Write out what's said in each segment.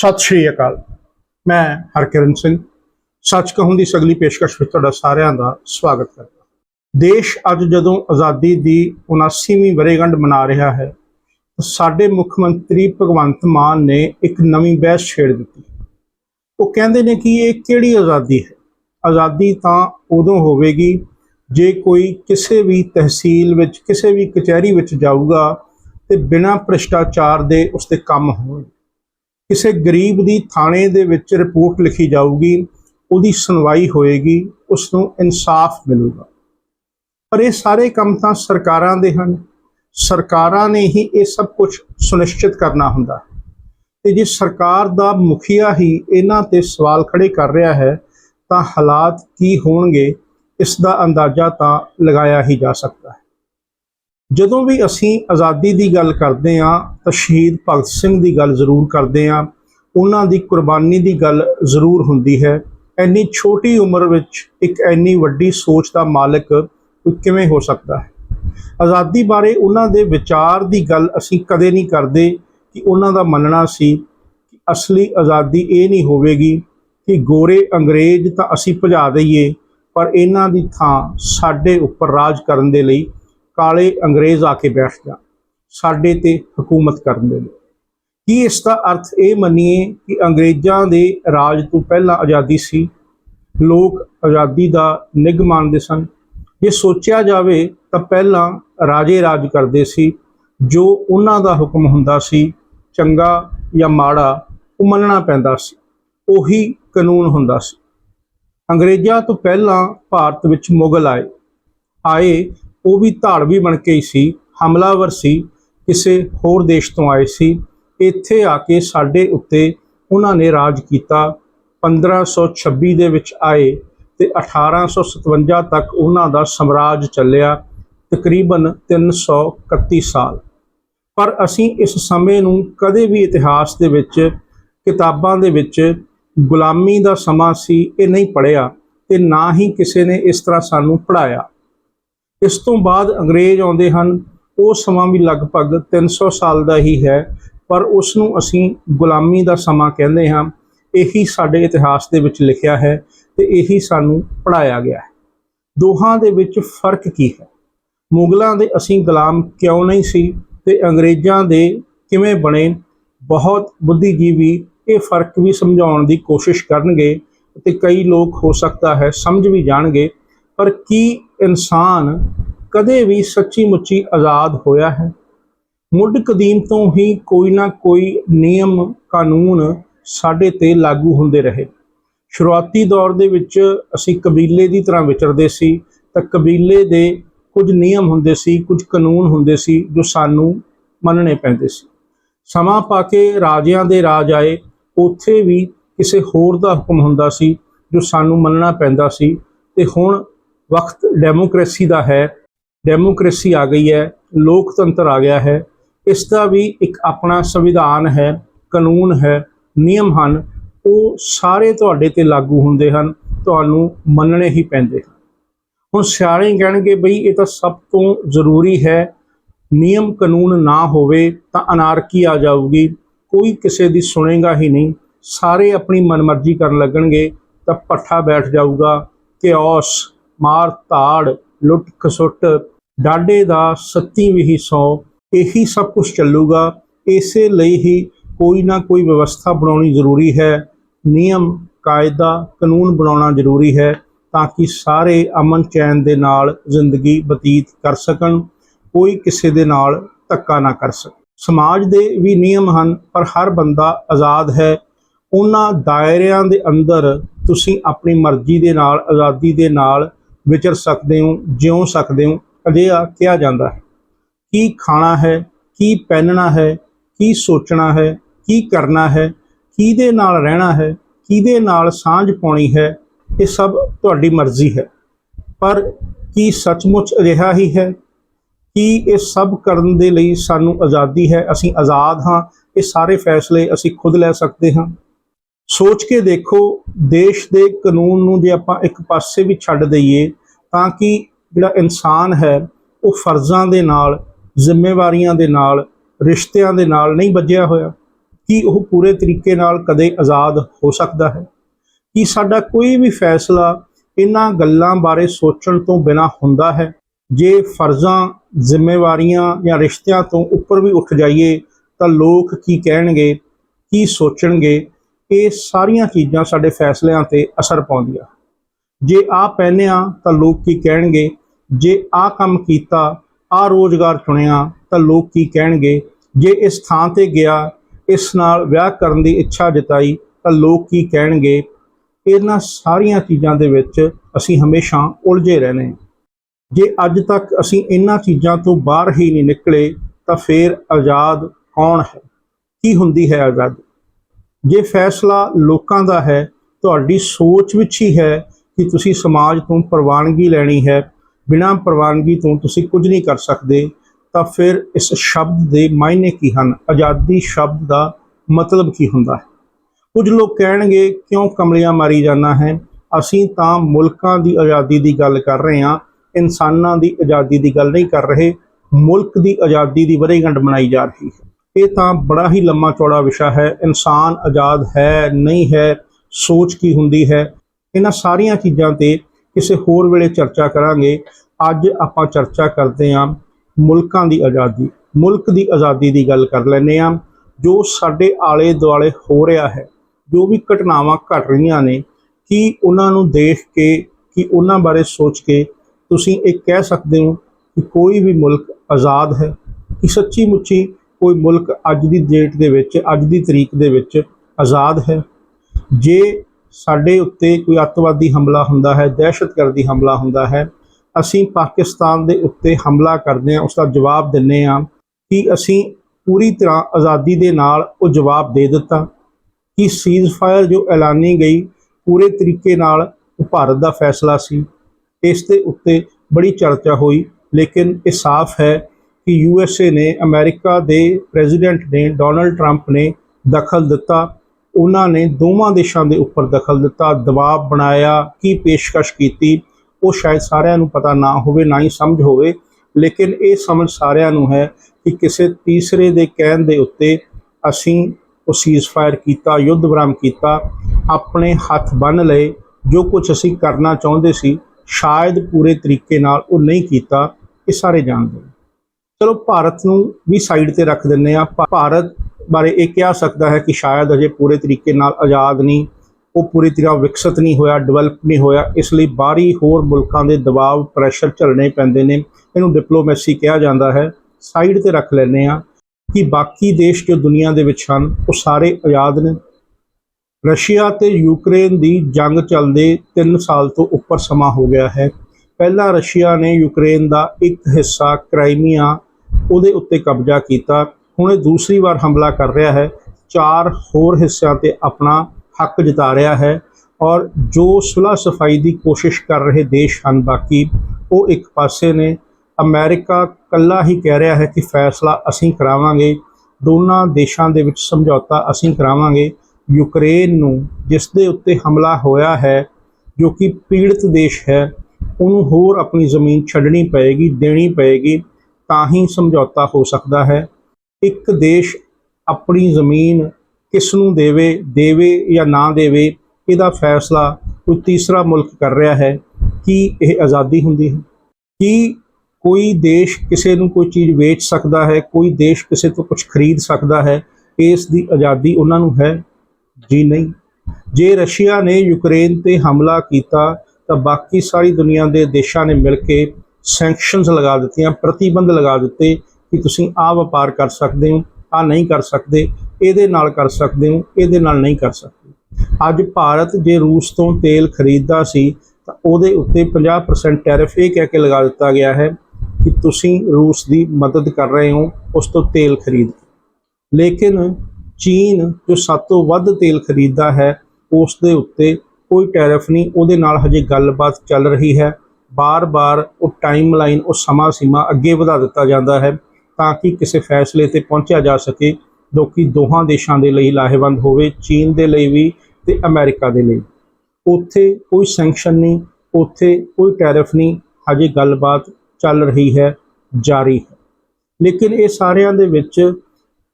ਸਤਿ ਸ਼੍ਰੀ ਅਕਾਲ। ਮੈਂ ਹਰਕਿਰਨ ਸਿੰਘ। ਸੱਚ ਕਹੂੰ ਦੀ ਸਗਲੀ ਪੇਸ਼ਕਸ਼ ਵਿੱਚ ਤੁਹਾਡਾ ਸਾਰਿਆਂ ਦਾ ਸਵਾਗਤ ਕਰਦਾ ਦੇਸ਼ ਅੱਜ ਜਦੋਂ ਆਜ਼ਾਦੀ ਦੀ 79ਵੀਂ ਵਰੇਗੰਢ ਮਨਾ ਰਿਹਾ ਹੈ ਸਾਡੇ ਮੁੱਖ ਮੰਤਰੀ ਭਗਵੰਤ ਮਾਨ ਨੇ ਇੱਕ ਨਵੀਂ ਬਹਿਸ ਛੇੜ ਦਿੱਤੀ। ਉਹ ਕਹਿੰਦੇ ਨੇ ਕਿ ਇਹ ਕਿਹੜੀ ਆਜ਼ਾਦੀ ਹੈ? ਆਜ਼ਾਦੀ ਤਾਂ ਉਦੋਂ ਹੋਵੇਗੀ ਜੇ ਕੋਈ ਕਿਸੇ ਵੀ ਤਹਿਸੀਲ ਵਿੱਚ, ਕਿਸੇ ਵੀ ਕਚਹਿਰੀ ਵਿੱਚ ਜਾਊਗਾ ਤੇ ਬਿਨਾਂ ਭ੍ਰਿਸ਼ਟਾਚਾਰ ਦੇ ਉਸ ਤੇ ਕੰਮ ਹੋਣ ਕਿਸੇ ਗਰੀਬ ਦੀ ਥਾਣੇ ਦੇ ਵਿੱਚ ਰਿਪੋਰਟ ਲਿਖੀ ਜਾਊਗੀ, ਉਹਦੀ ਸੁਣਵਾਈ ਹੋਏਗੀ ਉਸ ਨੂੰ ਇਨਸਾਫ ਮਿਲੂਗਾ। ਪਰ ਇਹ ਸਾਰੇ ਕੰਮ ਤਾਂ ਸਰਕਾਰਾਂ ਦੇ ਹਨ। ਸਰਕਾਰਾਂ ਨੇ ਹੀ ਇਹ ਸਭ ਕੁਝ ਸੁਨਿਸ਼ਚਿਤ ਕਰਨਾ ਹੁੰਦਾ। ਹੈ ਤੇ ਜੇ ਸਰਕਾਰ ਦਾ ਮੁਖੀਆ ਹੀ ਇਹਨਾਂ ਤੇ ਸਵਾਲ ਖੜੇ ਕਰ ਰਿਹਾ ਹੈ, ਤਾਂ ਹਾਲਾਤ ਕੀ ਹੋਣਗੇ, ਇਸ ਦਾ ਅੰਦਾਜ਼ਾ ਤਾਂ ਲਗਾਇਆ ਹੀ ਜਾ ਸਕਦਾ ਹੈ। ਜਦੋਂ ਵੀ ਅਸੀਂ ਆਜ਼ਾਦੀ ਦੀ ਗੱਲ ਕਰਦੇ ਹਾਂ, ਤਾਂ ਸ਼ਹੀਦ ਭਗਤ ਸਿੰਘ ਦੀ ਗੱਲ ਜ਼ਰੂਰ ਕਰਦੇ ਹਾਂ। ਉਹਨਾਂ ਦੀ ਕੁਰਬਾਨੀ ਦੀ ਗੱਲ ਜ਼ਰੂਰ ਹੁੰਦੀ ਹੈ। ਇੰਨੀ ਛੋਟੀ ਉਮਰ ਵਿੱਚ ਇੱਕ ਇੰਨੀ ਵੱਡੀ ਸੋਚ ਦਾ ਮਾਲਕ ਕਿਵੇਂ ਹੋ ਸਕਦਾ ਹੈ? ਆਜ਼ਾਦੀ ਬਾਰੇ ਉਹਨਾਂ ਦੇ ਵਿਚਾਰ ਦੀ ਗੱਲ ਅਸੀਂ ਕਦੇ ਨਹੀਂ ਕਰਦੇ ਕਿ ਉਹਨਾਂ ਦਾ ਮੰਨਣਾ ਸੀ ਕਿ ਅਸਲੀ ਆਜ਼ਾਦੀ ਇਹ ਨਹੀਂ ਹੋਵੇਗੀ ਕਿ ਗੋਰੇ ਅੰਗਰੇਜ਼ ਤਾਂ ਅਸੀਂ ਭਜਾ ਦਈਏ, ਪਰ ਇਹਨਾਂ ਦੀ ਥਾਂ ਸਾਡੇ ਉੱਪਰ ਰਾਜ ਕਰਨ ਦੇ ਲਈ ਕਾਲੇ ਅੰਗਰੇਜ਼ ਆ ਕੇ ਬੈਠ ਜਾਣ ਸਾਡੇ ਤੇ ਹਕੂਮਤ ਕਰਨ ਦੇ ਲਈ। ਕੀ ਇਸ ਦਾ ਅਰਥ ਇਹ ਮੰਨੀਏ ਕਿ ਅੰਗਰੇਜ਼ਾਂ ਦੇ ਰਾਜ ਤੋਂ ਪਹਿਲਾਂ ਆਜ਼ਾਦੀ ਸੀ? ਲੋਕ ਆਜ਼ਾਦੀ ਦਾ ਨਿੱਘ ਮੰਨਦੇ ਸਨ। ਜੇ ਸੋਚਿਆ ਜਾਵੇ ਤਾਂ ਪਹਿਲਾਂ ਰਾਜੇ ਰਾਜ ਕਰਦੇ ਸੀ, ਜੋ ਉਹਨਾਂ ਦਾ ਹੁਕਮ ਹੁੰਦਾ ਸੀ, ਚੰਗਾ ਜਾਂ ਮਾੜਾ, ਉਹ ਮੰਨਣਾ ਪੈਂਦਾ ਸੀ। ਉਹੀ ਕਾਨੂੰਨ ਹੁੰਦਾ ਸੀ। ਅੰਗਰੇਜ਼ਾਂ ਤੋਂ ਪਹਿਲਾਂ ਭਾਰਤ ਵਿੱਚ ਮੁਗਲ ਆਏ। ਆਏ ਉਹ ਵੀ ਧਾੜਵੀ ਬਣ ਕੇ ਹੀ ਸੀ, ਹਮਲਾਵਰ ਸੀ, ਕਿਸੇ ਹੋਰ ਦੇਸ਼ ਤੋਂ ਆਏ ਸੀ। ਇੱਥੇ ਆ ਕੇ ਸਾਡੇ ਉੱਤੇ ਉਹਨਾਂ ਨੇ ਰਾਜ ਕੀਤਾ। 1526 ਦੇ ਵਿੱਚ ਆਏ ਤੇ 1857 ਤੱਕ ਉਹਨਾਂ ਦਾ ਸਮਰਾਜ ਚੱਲਿਆ, ਤਕਰੀਬਨ 331 ਸਾਲ। ਪਰ ਅਸੀਂ ਇਸ ਸਮੇਂ ਨੂੰ ਕਦੇ ਵੀ ਇਤਿਹਾਸ ਦੇ ਵਿੱਚ, ਕਿਤਾਬਾਂ ਦੇ ਵਿੱਚ ਗੁਲਾਮੀ ਦਾ ਸਮਾਂ ਸੀ, ਇਹ ਨਹੀਂ ਪੜਿਆ ਤੇ ਨਾ ਹੀ ਕਿਸੇ ਨੇ ਇਸ ਤਰ੍ਹਾਂ ਸਾਨੂੰ ਪੜਾਇਆ ਇਸ ਤੋਂ ਬਾਅਦ ਅੰਗਰੇਜ਼ ਆਉਂਦੇ ਹਨ। ਉਹ ਸਮਾਂ ਵੀ ਲਗਭਗ 300 ਸਾਲ ਦਾ ਹੀ ਹੈ, ਪਰ ਉਸ ਨੂੰ ਅਸੀਂ ਗੁਲਾਮੀ ਦਾ ਸਮਾਂ ਕਹਿੰਦੇ ਹਾਂ। ਇਹੀ ਸਾਡੇ ਇਤਿਹਾਸ ਦੇ ਵਿੱਚ ਲਿਖਿਆ ਹੈ ਤੇ ਇਹੀ ਸਾਨੂੰ ਪੜਾਇਆ ਗਿਆ ਹੈ। ਦੋਹਾਂ ਦੇ ਵਿੱਚ ਫ਼ਰਕ ਕੀ ਹੈ? ਮੁਗਲਾਂ ਦੇ ਅਸੀਂ ਗੁਲਾਮ ਕਿਉਂ ਨਹੀਂ ਸੀ ਤੇ ਅੰਗਰੇਜ਼ਾਂ ਦੇ ਕਿਵੇਂ ਬਣੇ? ਬਹੁਤ ਬੁੱਧੀਜੀਵੀ ਇਹ ਫ਼ਰਕ ਵੀ ਸਮਝਾਉਣ ਦੀ ਕੋਸ਼ਿਸ਼ ਕਰਨਗੇ ਤੇ ਕਈ ਲੋਕ ਹੋ ਸਕਦਾ ਹੈ ਸਮਝ ਵੀ ਜਾਣਗੇ, ਪਰ ਕੀ ਇਨਸਾਨ ਕਦੇ ਵੀ ਸੱਚੀ ਮੁੱਚੀ ਆਜ਼ਾਦ ਹੋਇਆ ਹੈ। ਮੁੱਢ ਕਦੀਮ ਤੋਂ ਹੀ ਕੋਈ ਨਾ ਕੋਈ ਨਿਯਮ, ਕਾਨੂੰਨ ਸਾਡੇ ਤੇ ਲਾਗੂ ਹੁੰਦੇ ਰਹੇ। ਸ਼ੁਰੂਆਤੀ ਦੌਰ ਦੇ ਵਿੱਚ ਅਸੀਂ ਕਬੀਲੇ ਦੀ ਤਰ੍ਹਾਂ ਵਿਚਰਦੇ ਸੀ ਤਾਂ ਕਬੀਲੇ ਦੇ ਕੁਝ ਨਿਯਮ ਹੁੰਦੇ ਸੀ, ਕੁਝ ਕਾਨੂੰਨ ਹੁੰਦੇ ਸੀ ਜੋ ਸਾਨੂੰ ਮੰਨਣੇ ਪੈਂਦੇ ਸੀ। ਸਮਾਂ ਪਾ ਕੇ ਰਾਜਿਆਂ ਦੇ ਰਾਜ ਆਏ, ਉੱਥੇ ਵੀ ਕਿਸੇ ਹੋਰ ਦਾ ਹੁਕਮ ਹੁੰਦਾ ਸੀ ਜੋ ਸਾਨੂੰ ਮੰਨਣਾ ਪੈਂਦਾ ਸੀ ਤੇ ਹੁਣ ਵਕਤ ਡੈਮੋਕ੍ਰੇਸੀ ਦਾ ਹੈ, ਡੈਮੋਕ੍ਰੇਸੀ ਆ ਗਈ ਹੈ, ਲੋਕਤੰਤਰ ਆ ਗਿਆ ਹੈ, ਇਸ ਦਾ ਵੀ ਇੱਕ ਆਪਣਾ ਸੰਵਿਧਾਨ ਹੈ, ਕਾਨੂੰਨ ਹੈ, ਨਿਯਮ ਹਨ, ਉਹ ਸਾਰੇ ਤੁਹਾਡੇ ਤੇ ਲਾਗੂ ਹੁੰਦੇ ਹਨ, ਤੁਹਾਨੂੰ ਮੰਨਣੇ ਹੀ ਪੈਂਦੇ ਹਨ। ਹੁਣ ਸਿਆਣੇ ਕਹਿਣਗੇ ਬਈ ਇਹ ਤਾਂ ਸਭ ਤੋਂ ਜ਼ਰੂਰੀ ਹੈ, ਨਿਯਮ ਕਾਨੂੰਨ ਨਾ ਹੋਵੇ ਤਾਂ ਅਨਾਰਕੀ ਆ ਜਾਊਗੀ, ਕੋਈ ਕਿਸੇ ਦੀ ਸੁਣੇਗਾ ਹੀ ਨਹੀਂ, ਸਾਰੇ ਆਪਣੀ ਮਨਮਰਜ਼ੀ ਕਰਨ ਲੱਗਣਗੇ, ਤਾਂ ਪੱਠਾ ਬੈਠ ਜਾਊਗਾ ਕਿ ਔਸ ਮਾਰ ਧਾੜ ਲੁੱਟ ਖਸੁੱਟ ਡਾਡੇ ਦਾ ਸੱਤੀ ਵੀ ਸੌ, ਇਹੀ ਸਭ ਕੁਝ ਚੱਲੂਗਾ। ਇਸੇ ਲਈ ਹੀ ਕੋਈ ਨਾ ਕੋਈ ਵਿਵਸਥਾ ਬਣਾਉਣੀ ਜ਼ਰੂਰੀ ਹੈ। ਨਿਯਮ, ਕਾਇਦਾ, ਕਾਨੂੰਨ ਬਣਾਉਣਾ ਜ਼ਰੂਰੀ ਹੈ ਤਾਂ ਕਿ ਸਾਰੇ ਅਮਨ ਚੈਨ ਦੇ ਨਾਲ ਜ਼ਿੰਦਗੀ ਬਤੀਤ ਕਰ ਸਕਣ। ਕੋਈ ਕਿਸੇ ਦੇ ਨਾਲ ਧੱਕਾ ਨਾ ਕਰ ਸਕੇ। ਸਮਾਜ ਦੇ ਵੀ ਨਿਯਮ ਹਨ, ਪਰ ਹਰ ਬੰਦਾ ਆਜ਼ਾਦ ਹੈ। ਉਹਨਾਂ ਦਾਇਰਿਆਂ ਦੇ ਅੰਦਰ ਤੁਸੀਂ ਆਪਣੀ ਮਰਜ਼ੀ ਦੇ ਨਾਲ, ਆਜ਼ਾਦੀ ਦੇ ਨਾਲ ਵਿਚਰ ਸਕਦੇ ਹੋ, ਜਿਉ ਸਕਦੇ ਹੋ, ਅਜਿਹਾ ਕਿਹਾ ਜਾਂਦਾ ਹੈ। ਕੀ ਖਾਣਾ ਹੈ, ਕੀ ਪਹਿਨਣਾ ਹੈ, ਕੀ ਸੋਚਣਾ ਹੈ, ਕੀ ਕਰਨਾ ਹੈ, ਕਿਹਦੇ ਨਾਲ ਰਹਿਣਾ ਹੈ, ਕਿਹਦੇ ਨਾਲ ਸਾਂਝ ਪਾਉਣੀ ਹੈ, ਇਹ ਸਭ ਤੁਹਾਡੀ ਮਰਜ਼ੀ ਹੈ। ਪਰ ਕੀ ਸੱਚਮੁੱਚ ਅਜਿਹਾ ਹੀ ਹੈ? ਕੀ ਇਹ ਸਭ ਕਰਨ ਦੇ ਲਈ ਸਾਨੂੰ ਆਜ਼ਾਦੀ ਹੈ? ਅਸੀਂ ਆਜ਼ਾਦ ਹਾਂ, ਇਹ ਸਾਰੇ ਫੈਸਲੇ ਅਸੀਂ ਖੁਦ ਲੈ ਸਕਦੇ ਹਾਂ। ਸੋਚ ਕੇ ਦੇਖੋ, ਦੇਸ਼ ਦੇ ਕਾਨੂੰਨ ਨੂੰ ਜੇ ਆਪਾਂ ਇੱਕ ਪਾਸੇ ਵੀ ਛੱਡ ਦਈਏ, ਤਾਂ ਕਿ ਜਿਹੜਾ ਇਨਸਾਨ ਹੈ, ਉਹ ਫਰਜ਼ਾਂ ਦੇ ਨਾਲ, ਜ਼ਿੰਮੇਵਾਰੀਆਂ ਦੇ ਨਾਲ, ਰਿਸ਼ਤਿਆਂ ਦੇ ਨਾਲ ਨਹੀਂ ਵੱਜਿਆ ਹੋਇਆ। ਕੀ ਉਹ ਪੂਰੇ ਤਰੀਕੇ ਨਾਲ ਕਦੇ ਆਜ਼ਾਦ ਹੋ ਸਕਦਾ ਹੈ? ਕੀ ਸਾਡਾ ਕੋਈ ਵੀ ਫੈਸਲਾ ਇਹਨਾਂ ਗੱਲਾਂ ਬਾਰੇ ਸੋਚਣ ਤੋਂ ਬਿਨਾ ਹੁੰਦਾ ਹੈ? ਜੇ ਫਰਜ਼ਾਂ, ਜ਼ਿੰਮੇਵਾਰੀਆਂ ਜਾਂ ਰਿਸ਼ਤਿਆਂ ਤੋਂ ਉੱਪਰ ਵੀ ਉੱਠ ਜਾਈਏ, ਤਾਂ ਲੋਕ ਕੀ ਕਹਿਣਗੇ, ਕੀ ਸੋਚਣਗੇ ਇਹ ਸਾਰੀਆਂ ਚੀਜ਼ਾਂ ਸਾਡੇ ਫੈਸਲਿਆਂ ਤੇ ਅਸਰ ਪਾਉਂਦੀਆਂ। ਜੇ ਆ ਪਹਿਨਿਆ ਤਾਂ ਲੋਕ ਕੀ ਕਹਿਣਗੇ? ਜੇ ਆ ਕੰਮ ਕੀਤਾ ਆ ਰੋਜ਼ਗਾਰ ਚੁਣਿਆ ਤਾਂ ਲੋਕ ਕੀ ਕਹਿਣਗੇ? ਜੇ ਇਸ ਥਾਂ ਤੇ ਗਿਆ, ਇਸ ਨਾਲ ਵਿਆਹ ਕਰਨ ਦੀ ਇੱਛਾ ਜਤਾਈ ਤਾਂ ਲੋਕ ਕੀ ਕਹਿਣਗੇ? ਇਹਨਾਂ ਸਾਰੀਆਂ ਚੀਜ਼ਾਂ ਦੇ ਵਿੱਚ ਅਸੀਂ ਹਮੇਸ਼ਾ ਉਲਝੇ ਰਹਿੰਦੇ ਹਾਂ। ਜੇ ਅੱਜ ਤੱਕ ਅਸੀਂ ਇਹਨਾਂ ਚੀਜ਼ਾਂ ਤੋਂ ਬਾਹਰ ਹੀ ਨਹੀਂ ਨਿਕਲੇ ਤਾਂ ਫਿਰ ਆਜ਼ਾਦ ਕੌਣ ਹੈ? ਕੀ ਹੁੰਦੀ ਹੈ ਆਜ਼ਾਦੀ? ਜੇ ਫੈਸਲਾ ਲੋਕਾਂ ਦਾ ਹੈ, ਤੁਹਾਡੀ ਸੋਚ ਵਿੱਚ ਹੀ ਹੈ ਕਿ ਤੁਸੀਂ ਸਮਾਜ ਤੋਂ ਪ੍ਰਵਾਨਗੀ ਲੈਣੀ ਹੈ। ਬਿਨਾਂ ਪ੍ਰਵਾਨਗੀ ਤੋਂ ਤੁਸੀਂ ਕੁਝ ਨਹੀਂ ਕਰ ਸਕਦੇ। ਤਾਂ ਫਿਰ ਇਸ ਸ਼ਬਦ ਦੇ ਮਾਇਨੇ ਕੀ ਹਨ? ਆਜ਼ਾਦੀ ਸ਼ਬਦ ਦਾ ਮਤਲਬ ਕੀ ਹੁੰਦਾ ਹੈ? ਕੁਝ ਲੋਕ ਕਹਿਣਗੇ, ਕਿਉਂ ਕਮਲੀਆਂ ਮਾਰੀ ਜਾਣਾ ਹੈ? ਅਸੀਂ ਤਾਂ ਮੁਲਕਾਂ ਦੀ ਆਜ਼ਾਦੀ ਦੀ ਗੱਲ ਕਰ ਰਹੇ ਹਾਂ। ਇਨਸਾਨਾਂ ਦੀ ਆਜ਼ਾਦੀ ਦੀ ਗੱਲ ਨਹੀਂ ਕਰ ਰਹੇ। ਮੁਲਕ ਦੀ ਆਜ਼ਾਦੀ ਦੀ ਵਰੇਗੰਢ ਮਨਾਈ ਜਾ ਰਹੀ ਹੈ। ਇਹ ਤਾਂ ਬੜਾ ਹੀ ਲੰਮਾ ਚੌੜਾ ਵਿਸ਼ਾ ਹੈ। ਇਨਸਾਨ ਆਜ਼ਾਦ ਹੈ, ਨਹੀਂ ਹੈ, ਸੋਚ ਕੀ ਹੁੰਦੀ ਹੈ? ਇਹਨਾਂ ਸਾਰੀਆਂ ਚੀਜ਼ਾਂ ਤੇ ਕਿਸੇ ਹੋਰ ਵੇਲੇ ਚਰਚਾ ਕਰਾਂਗੇ। ਅੱਜ ਆਪਾਂ ਚਰਚਾ ਕਰਦੇ ਹਾਂ ਮੁਲਕਾਂ ਦੀ ਆਜ਼ਾਦੀ। ਮੁਲਕ ਦੀ ਆਜ਼ਾਦੀ ਦੀ ਗੱਲ ਕਰ ਲੈਂਦੇ ਹਾਂ ਜੋ ਸਾਡੇ ਆਲੇ ਦੁਆਲੇ ਹੋ ਰਿਹਾ ਹੈ, ਜੋ ਵੀ ਘਟਨਾਵਾਂ ਘਟ ਰਹੀਆਂ ਨੇ, ਕੀ ਉਹਨਾਂ ਨੂੰ ਦੇਖ ਕੇ, ਕਿ ਉਹਨਾਂ ਬਾਰੇ ਸੋਚ ਕੇ ਤੁਸੀਂ ਇਹ ਕਹਿ ਸਕਦੇ ਹੋ ਕਿ ਕੋਈ ਵੀ ਮੁਲਕ ਆਜ਼ਾਦ ਹੈ, ਕਿ ਸੱਚੀ ਮੁੱਚੀ ਕੋਈ ਮੁਲਕ ਅੱਜ ਦੀ ਡੇਟ ਦੇ ਵਿੱਚ, ਅੱਜ ਦੀ ਤਰੀਕ ਦੇ ਵਿੱਚ ਆਜ਼ਾਦ ਹੈ। ਜੇ ਸਾਡੇ ਉੱਤੇ ਕੋਈ ਅੱਤਵਾਦੀ ਹਮਲਾ ਹੁੰਦਾ ਹੈ, ਦਹਿਸ਼ਤਗਰਦੀ ਹਮਲਾ ਹੁੰਦਾ ਹੈ, ਅਸੀਂ ਪਾਕਿਸਤਾਨ ਦੇ ਉੱਤੇ ਹਮਲਾ ਕਰਦੇ ਹਾਂ ਉਸ ਦਾ ਜਵਾਬ ਦਿੰਨੇ ਹਾਂ ਕਿ ਅਸੀਂ ਪੂਰੀ ਤਰ੍ਹਾਂ ਆਜ਼ਾਦੀ ਦੇ ਨਾਲ ਉਹ ਜਵਾਬ ਦੇ ਦਿੱਤਾ ਕਿ ਸੀਜ਼ਫਾਇਰ ਜੋ ਐਲਾਨੀ ਗਈ, ਪੂਰੇ ਤਰੀਕੇ ਨਾਲ ਉਹ ਭਾਰਤ ਦਾ ਫੈਸਲਾ ਸੀ। ਇਸ ਦੇ ਉੱਤੇ ਬੜੀ ਚਰਚਾ ਹੋਈ, ਲੇਕਿਨ ਇਹ ਸਾਫ਼ ਹੈ ਕਿ ਯੂਐਸਏ ਨੇ ਅਮਰੀਕਾ ਦੇ ਪ੍ਰੈਜ਼ੀਡੈਂਟ ਨੇ ਡੋਨਲਡ ਟਰੰਪ ਨੇ ਦਖਲ ਦਿੱਤਾ। ਉਹਨਾਂ ਨੇ ਦੋਵਾਂ ਦੇਸ਼ਾਂ ਦੇ ਉੱਪਰ ਦਖਲ ਦਿੱਤਾ, ਦਬਾਅ ਬਣਾਇਆ, ਕੀ ਪੇਸ਼ਕਸ਼ ਕੀਤੀ, ਉਹ ਸ਼ਾਇਦ ਸਾਰਿਆਂ ਨੂੰ ਪਤਾ ਨਾ ਹੋਵੇ, ਨਾ ਹੀ ਸਮਝ ਹੋਵੇ। ਲੇਕਿਨ ਇਹ ਸਮਝ ਸਾਰਿਆਂ ਨੂੰ ਹੈ ਕਿ ਕਿਸੇ ਤੀਸਰੇ ਦੇ ਕਹਿਣ ਦੇ ਉੱਤੇ ਅਸੀਂ ਉਹ ਸੀਜ਼ਫਾਇਰ ਕੀਤਾ, ਯੁੱਧ ਵਿਰਾਮ ਕੀਤਾ, ਆਪਣੇ ਹੱਥ ਬੰਨ ਲਏ, ਜੋ ਕੁਝ ਅਸੀਂ ਕਰਨਾ ਚਾਹੁੰਦੇ ਸੀ, ਸ਼ਾਇਦ ਪੂਰੇ ਤਰੀਕੇ ਨਾਲ ਉਹ ਨਹੀਂ ਕੀਤਾ, ਇਹ ਸਾਰੇ ਜਾਣਦੇ ਚਲੋ ਭਾਰਤ ਨੂੰ ਵੀ ਸਾਈਡ ਤੇ ਰੱਖ ਦਿੰਨੇ ਆ ਭਾਰਤ ਬਾਰੇ ਇਹ ਕਿਹਾ ਸਕਦਾ ਹੈ ਕਿ ਸ਼ਾਇਦ ਅਜੇ ਪੂਰੇ ਤਰੀਕੇ ਨਾਲ ਆਜ਼ਾਦ ਨਹੀਂ, ਉਹ ਪੂਰੀ ਤਰ੍ਹਾਂ ਵਿਕਸਿਤ ਨਹੀਂ ਹੋਇਆ ਡਿਵੈਲਪ ਨਹੀਂ ਹੋਇਆ। ਇਸ ਲਈ ਬਾਹਰੀ ਹੋਰ ਮੁਲਕਾਂ ਦੇ ਦਬਾਅ ਪ੍ਰੈਸ਼ਰ ਝੱਲਣੇ ਪੈਂਦੇ ਨੇ। ਇਹਨੂੰ ਡਿਪਲੋਮੈਸੀ ਕਿਹਾ ਜਾਂਦਾ ਹੈ। ਸਾਈਡ ਤੇ ਰੱਖ ਲੈਂਦੇ ਆ ਕਿ ਬਾਕੀ ਦੇਸ਼ ਜੋ ਦੁਨੀਆ ਦੇ ਵਿੱਚ ਹਨ, ਉਹ ਸਾਰੇ ਆਜ਼ਾਦ ਨੇ। ਰਸ਼ੀਆ ਤੇ ਯੂਕਰੇਨ ਦੀ ਜੰਗ ਚੱਲਦੇ 3 ਸਾਲ ਤੋਂ ਉੱਪਰ ਸਮਾਂ ਹੋ ਗਿਆ ਹੈ। ਪਹਿਲਾਂ ਰਸ਼ੀਆ ਨੇ ਯੂਕਰੇਨ ਦਾ ਇੱਕ ਹਿੱਸਾ ਕ੍ਰਾਈਮੀਆ ਉਹਦੇ ਉੱਤੇ ਕਬਜ਼ਾ ਕੀਤਾ। ਹੁਣ ਇਹ ਦੂਸਰੀ ਵਾਰ ਹਮਲਾ ਕਰ ਰਿਹਾ ਹੈ। ਚਾਰ ਹੋਰ ਹਿੱਸਿਆਂ ਤੇ ਆਪਣਾ ਹੱਕ ਜਤਾ ਰਿਹਾ ਹੈ ਔਰ ਜੋ ਸੁਲਹ ਸਫ਼ਾਈ ਦੀ ਕੋਸ਼ਿਸ਼ ਕਰ ਰਹੇ ਦੇਸ਼ ਹਨ ਬਾਕੀ, ਉਹ ਇੱਕ ਪਾਸੇ ਨੇ। ਅਮਰੀਕਾ ਕੱਲਾ ਹੀ ਕਹਿ ਰਿਹਾ ਹੈ ਕਿ ਫੈਸਲਾ ਅਸੀਂ ਕਰਾਵਾਂਗੇ। ਦੋਨਾਂ ਦੇਸ਼ਾਂ ਦੇ ਵਿੱਚ ਸਮਝੌਤਾ ਅਸੀਂ ਕਰਾਵਾਂਗੇ। ਯੂਕਰੇਨ ਨੂੰ ਜਿਸ ਦੇ ਉੱਤੇ ਹਮਲਾ ਹੋਇਆ ਹੈ, ਜੋ ਕਿ ਪੀੜਤ ਦੇਸ਼ ਹੈ, ਉਹਨੂੰ ਹੋਰ ਆਪਣੀ ਜ਼ਮੀਨ ਛੱਡਣੀ ਪਏਗੀ, ਦੇਣੀ ਪਏਗੀ। ਤਾਂ ਹੀ ਸਮਝੌਤਾ ਹੋ ਸਕਦਾ ਹੈ। ਇੱਕ ਦੇਸ਼ ਆਪਣੀ ਜ਼ਮੀਨ ਕਿਸ ਨੂੰ ਦੇਵੇ ਦੇਵੇ ਜਾਂ ਨਾ ਦੇਵੇ, ਇਹਦਾ ਫੈਸਲਾ ਕੋਈ ਤੀਸਰਾ ਮੁਲਕ ਕਰ ਰਿਹਾ ਹੈ। ਕੀ ਇਹ ਆਜ਼ਾਦੀ ਹੁੰਦੀ ਹੈ? ਕੀ ਕੋਈ ਦੇਸ਼ ਕਿਸੇ ਨੂੰ ਕੋਈ ਚੀਜ਼ ਵੇਚ ਸਕਦਾ ਹੈ, ਕੋਈ ਦੇਸ਼ ਕਿਸੇ ਤੋਂ ਕੁਝ ਖਰੀਦ ਸਕਦਾ ਹੈ, ਇਸ ਦੀ ਆਜ਼ਾਦੀ ਉਹਨਾਂ ਨੂੰ ਹੈ? ਜੀ ਨਹੀਂ। ਜੇ ਰਸ਼ੀਆ ਨੇ ਯੂਕਰੇਨ ਤੇ ਹਮਲਾ ਕੀਤਾ ਤਾਂ ਬਾਕੀ ਸਾਰੀ ਦੁਨੀਆ ਦੇ ਦੇਸ਼ਾਂ ਨੇ ਮਿਲ ਕੇ ਸੈਂਕਸ਼ਨਸ ਲਗਾ ਦਿੱਤੀਆਂ, ਪ੍ਰਤੀਬੰਧ ਲਗਾ ਦਿੱਤੇ ਕਿ ਤੁਸੀਂ ਆਹ ਵਪਾਰ ਕਰ ਸਕਦੇ ਹੋ ਆ ਨਹੀਂ ਕਰ ਸਕਦੇ, ਇਹਦੇ ਨਾਲ ਕਰ ਸਕਦੇ ਹੋ, ਇਹਦੇ ਨਾਲ ਨਹੀਂ ਕਰ ਸਕਦੇ ਅੱਜ ਭਾਰਤ ਜੇ ਰੂਸ ਤੋਂ ਤੇਲ ਖਰੀਦਦਾ ਸੀ, ਤਾਂ ਉਹਦੇ ਉੱਤੇ 50% ਟੈਰਿਫ ਇਹ ਕਹਿ ਕੇ ਲਗਾ ਦਿੱਤਾ ਗਿਆ ਹੈ ਕਿ ਤੁਸੀਂ ਰੂਸ ਦੀ ਮਦਦ ਕਰ ਰਹੇ ਹੋ, ਉਸ ਤੋਂ ਤੇਲ ਖਰੀਦ ਲੇਕਿਨ ਚੀਨ ਜੋ ਸਭ ਤੋਂ ਵੱਧ ਤੇਲ ਖਰੀਦਦਾ ਹੈ, ਉਸ ਦੇ ਉੱਤੇ ਕੋਈ ਟੈਰਿਫ ਨਹੀਂ, ਉਹਦੇ ਨਾਲ ਹਜੇ ਗੱਲਬਾਤ ਚੱਲ ਰਹੀ ਹੈ। ਬਾਰ-ਬਾਰ ਉਹ ਟਾਈਮ ਲਾਈਨ ਉਹ ਸਮਾਂ ਸੀਮਾ ਅੱਗੇ ਵਧਾ ਦਿੱਤਾ ਜਾਂਦਾ ਹੈ ਤਾਂ ਕਿ ਕਿਸੇ ਫੈਸਲੇ ਤੇ ਪਹੁੰਚਿਆ ਜਾ ਸਕੇ, ਜੋ ਕਿ ਦੋਹਾਂ ਦੇਸ਼ਾਂ ਦੇ ਲਈ ਲਾਹੇਵੰਦ ਹੋਵੇ, ਚੀਨ ਦੇ ਲਈ ਵੀ ਤੇ ਅਮਰੀਕਾ ਦੇ ਲਈ। ਉੱਥੇ ਕੋਈ ਸੈਂਕਸ਼ਨ ਨਹੀਂ, ਉੱਥੇ ਕੋਈ ਟੈਰਿਫ ਨਹੀਂ, ਹਜੇ ਗੱਲਬਾਤ ਚੱਲ ਰਹੀ ਹੈ, ਜਾਰੀ ਹੈ। ਲੇਕਿਨ ਇਹ ਸਾਰਿਆਂ ਦੇ ਵਿੱਚ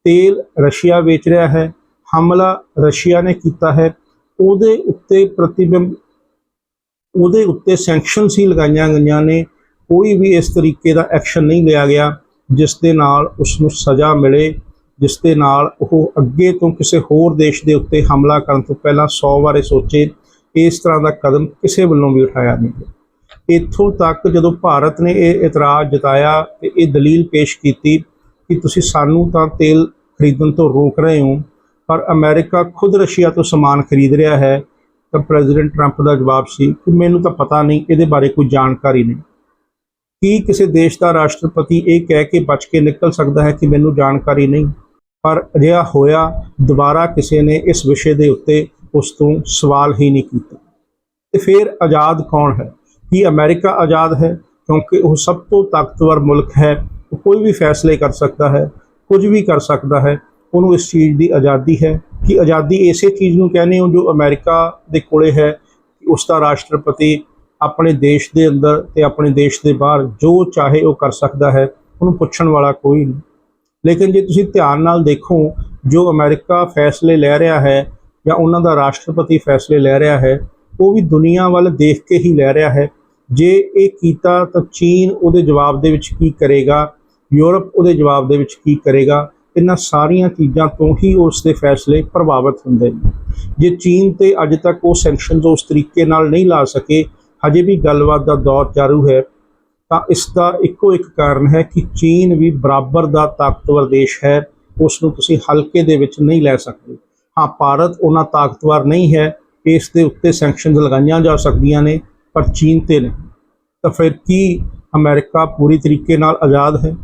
ਤੇਲ ਰਸ਼ੀਆ ਵੇਚ ਰਿਹਾ ਹੈ, ਹਮਲਾ ਰਸ਼ੀਆ ਨੇ ਕੀਤਾ ਹੈ, ਉਹਦੇ ਉੱਤੇ ਪ੍ਰਤੀਬਿੰਬ ਉਹਦੇ ਉੱਤੇ ਸੈਂਕਸ਼ਨਸ ਹੀ ਲਗਾਈਆਂ ਗਈਆਂ ਨੇ। ਕੋਈ ਵੀ ਇਸ ਤਰੀਕੇ ਦਾ ਐਕਸ਼ਨ ਨਹੀਂ ਲਿਆ ਗਿਆ, ਜਿਸ ਦੇ ਨਾਲ ਉਸ ਨੂੰ ਸਜ਼ਾ ਮਿਲੇ, ਜਿਸ ਦੇ ਨਾਲ ਉਹ ਅੱਗੇ ਤੋਂ ਕਿਸੇ ਹੋਰ ਦੇਸ਼ ਦੇ ਉੱਤੇ ਹਮਲਾ ਕਰਨ ਤੋਂ ਪਹਿਲਾਂ 100 ਵਾਰੇ ਸੋਚੇ ਇਸ ਤਰ੍ਹਾਂ ਦਾ ਕਦਮ ਕਿਸੇ ਵੱਲੋਂ ਵੀ ਉਠਾਇਆ ਨਹੀਂ ਗਿਆ। ਇੱਥੋਂ ਤੱਕ ਜਦੋਂ ਭਾਰਤ ਨੇ ਇਹ ਇਤਰਾਜ਼ ਜਤਾਇਆ ਤੇ ਇਹ ਦਲੀਲ ਪੇਸ਼ ਕੀਤੀ ਕਿ ਤੁਸੀਂ ਸਾਨੂੰ ਤਾਂ ਤੇਲ ਖਰੀਦਣ ਤੋਂ ਰੋਕ ਰਹੇ ਹੋ, ਪਰ ਅਮਰੀਕਾ ਖੁਦ ਰਸ਼ੀਆ ਤੋਂ ਸਮਾਨ ਖਰੀਦ ਰਿਹਾ ਹੈ ਤਾਂ ਪ੍ਰੈਜ਼ੀਡੈਂਟ ਟਰੰਪ ਦਾ ਜਵਾਬ ਸੀ ਕਿ ਮੈਨੂੰ ਤਾਂ ਪਤਾ ਨਹੀਂ, ਇਹਦੇ ਬਾਰੇ ਕੋਈ ਜਾਣਕਾਰੀ ਨਹੀਂ। ਕੀ ਕਿਸੇ ਦੇਸ਼ ਦਾ ਰਾਸ਼ਟਰਪਤੀ ਇਹ ਕਹਿ ਕੇ ਬਚ ਕੇ ਨਿਕਲ ਸਕਦਾ ਹੈ ਕਿ ਮੈਨੂੰ ਜਾਣਕਾਰੀ ਨਹੀਂ? ਪਰ ਅਜਿਹਾ ਹੋਇਆ, ਦੁਬਾਰਾ ਕਿਸੇ ਨੇ ਇਸ ਵਿਸ਼ੇ ਦੇ ਉੱਤੇ ਉਸ ਤੋਂ ਸਵਾਲ ਹੀ ਨਹੀਂ ਕੀਤਾ। ਤੇ ਫਿਰ ਆਜ਼ਾਦ ਕੌਣ ਹੈ? ਕੀ ਅਮਰੀਕਾ ਆਜ਼ਾਦ ਹੈ? ਕਿਉਂਕਿ ਉਹ ਸਭ ਤੋਂ ਤਾਕਤਵਰ ਮੁਲਕ ਹੈ। ਉਹ ਕੋਈ ਵੀ ਫੈਸਲੇ ਕਰ ਸਕਦਾ ਹੈ, ਕੁਝ ਵੀ ਕਰ ਸਕਦਾ ਹੈ। ਉਹਨੂੰ ਇਸ ਚੀਜ਼ ਦੀ ਆਜ਼ਾਦੀ ਹੈ। ਕਿ ਆਜ਼ਾਦੀ ਇਸੇ ਚੀਜ਼ ਨੂੰ ਕਹਿੰਦੇ ਹੋ ਜੋ ਅਮਰੀਕਾ ਦੇ ਕੋਲੇ ਹੈ, ਕਿ ਉਸ ਦਾ ਰਾਸ਼ਟਰਪਤੀ ਆਪਣੇ ਦੇਸ਼ ਦੇ ਅੰਦਰ ਤੇ ਆਪਣੇ ਦੇਸ਼ ਦੇ ਬਾਹਰ ਜੋ ਚਾਹੇ ਉਹ ਕਰ ਸਕਦਾ ਹੈ, ਉਹਨੂੰ ਪੁੱਛਣ ਵਾਲਾ ਕੋਈ ਨਹੀਂ। ਲੇਕਿਨ ਜੇ ਤੁਸੀਂ ਧਿਆਨ ਨਾਲ ਦੇਖੋ, ਜੋ ਅਮਰੀਕਾ ਫੈਸਲੇ ਲੈ ਰਿਹਾ ਹੈ ਜਾਂ ਉਹਨਾਂ ਦਾ ਰਾਸ਼ਟਰਪਤੀ ਫੈਸਲੇ ਲੈ ਰਿਹਾ ਹੈ, ਉਹ ਵੀ ਦੁਨੀਆ ਵੱਲ ਦੇਖ ਕੇ ਹੀ ਲੈ ਰਿਹਾ ਹੈ। ਜੇ ਇਹ ਕੀਤਾ ਤਾਂ ਚੀਨ ਉਹਦੇ ਜਵਾਬ ਦੇ ਵਿੱਚ ਕੀ ਕਰੇਗਾ, ਯੂਰਪ ਉਹਦੇ ਜਵਾਬ ਦੇ ਵਿੱਚ ਕੀ ਕਰੇਗਾ ਇਹਨਾਂ ਸਾਰੀਆਂ ਚੀਜ਼ਾਂ ਤੋਂ ਹੀ ਉਸ ਦੇ ਫੈਸਲੇ ਪ੍ਰਭਾਵਿਤ ਹੁੰਦੇ ਨੇ। ਜੇ ਚੀਨ ਤੇ ਅੱਜ ਤੱਕ ਉਹ ਸੈਂਕਸ਼ਨਸ ਉਸ ਤਰੀਕੇ ਨਾਲ ਨਹੀਂ ਲਾ ਸਕੇ, ਹਜੇ ਵੀ ਗੱਲਬਾਤ ਦਾ ਦੌਰ ਚਾਲੂ ਹੈ, ਤਾਂ ਇਸ ਦਾ ਇੱਕੋ ਇੱਕ ਕਾਰਨ ਹੈ ਕਿ ਚੀਨ ਵੀ ਬਰਾਬਰ ਦਾ ਤਾਕਤਵਰ ਦੇਸ਼ ਹੈ, ਉਸ ਨੂੰ ਤੁਸੀਂ ਹਲਕੇ ਦੇ ਵਿੱਚ ਨਹੀਂ ਲੈ ਸਕਦੇ। ਹਾਂ, ਭਾਰਤ ਉਹਨਾਂ ਤਾਕਤਵਰ ਨਹੀਂ ਹੈ, ਇਸ ਦੇ ਉੱਤੇ ਸੈਂਕਸ਼ਨਸ ਲਗਾਈਆਂ ਜਾ ਸਕਦੀਆਂ ਨੇ, ਪਰ ਚੀਨ ਤੇ ਨਹੀਂ। ਤਾਂ ਫਿਰ ਕੀ ਅਮਰੀਕਾ ਪੂਰੀ ਤਰੀਕੇ ਨਾਲ ਆਜ਼ਾਦ ਹੈ?